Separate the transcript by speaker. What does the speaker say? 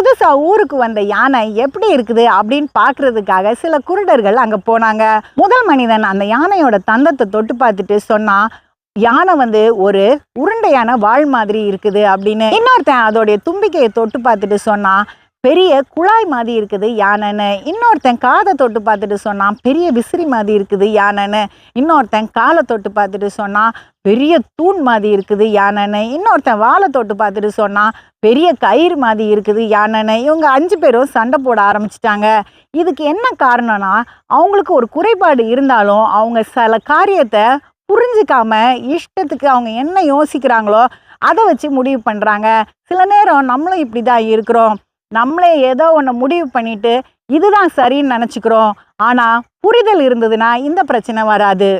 Speaker 1: புதுசாக ஊருக்கு வந்த யானை எப்படி இருக்குது அப்படின்னு பார்க்குறதுக்காக சில குருடர்கள் அங்கே போனாங்க. முதல் மனிதன் அந்த யானையோட தந்தத்தை தொட்டு பார்த்துட்டு சொன்னா யானை வந்து ஒரு உருண்டையான வாழ் மாதிரி இருக்குது அப்படின்னு. இன்னொருத்தன் அதோடைய தும்பிக்கையை தொட்டு பார்த்துட்டு சொன்னா பெரிய குழாய் மாதிரி இருக்குது யானைன்னு. இன்னொருத்தன் காதை தொட்டு பார்த்துட்டு சொன்னான் பெரிய விசிறி மாதிரி இருக்குது யானைன்னு. இன்னொருத்தன் காலை தொட்டு பார்த்துட்டு சொன்னான் பெரிய தூண் மாதிரி இருக்குது யானைன்னு. இன்னொருத்தன் வாழை தொட்டு பார்த்துட்டு சொன்னான் பெரிய கயிறு மாதிரி இருக்குது யானைன்னு. இவங்க அஞ்சு பேரும் சண்டை போட ஆரம்பிச்சிட்டாங்க. இதுக்கு என்ன காரணம்னா அவங்களுக்கு ஒரு குறைபாடு இருந்தாலும் அவங்க சில காரியத்தை புரிஞ்சுக்காம இஷ்டத்துக்கு அவங்க என்ன யோசிக்கிறாங்களோ அதை வச்சு முடிவு பண்ணுறாங்க சில நேரம் நம்மளும் இப்படி தான் இருக்கிறோம். நம்மளே ஏதோ ஒன்று முடிவு பண்ணிட்டு இதுதான் சரின்னு நினச்சிக்கிறோம். ஆனால் புரிதல் இருந்ததுன்னா இந்த பிரச்சனை வராது.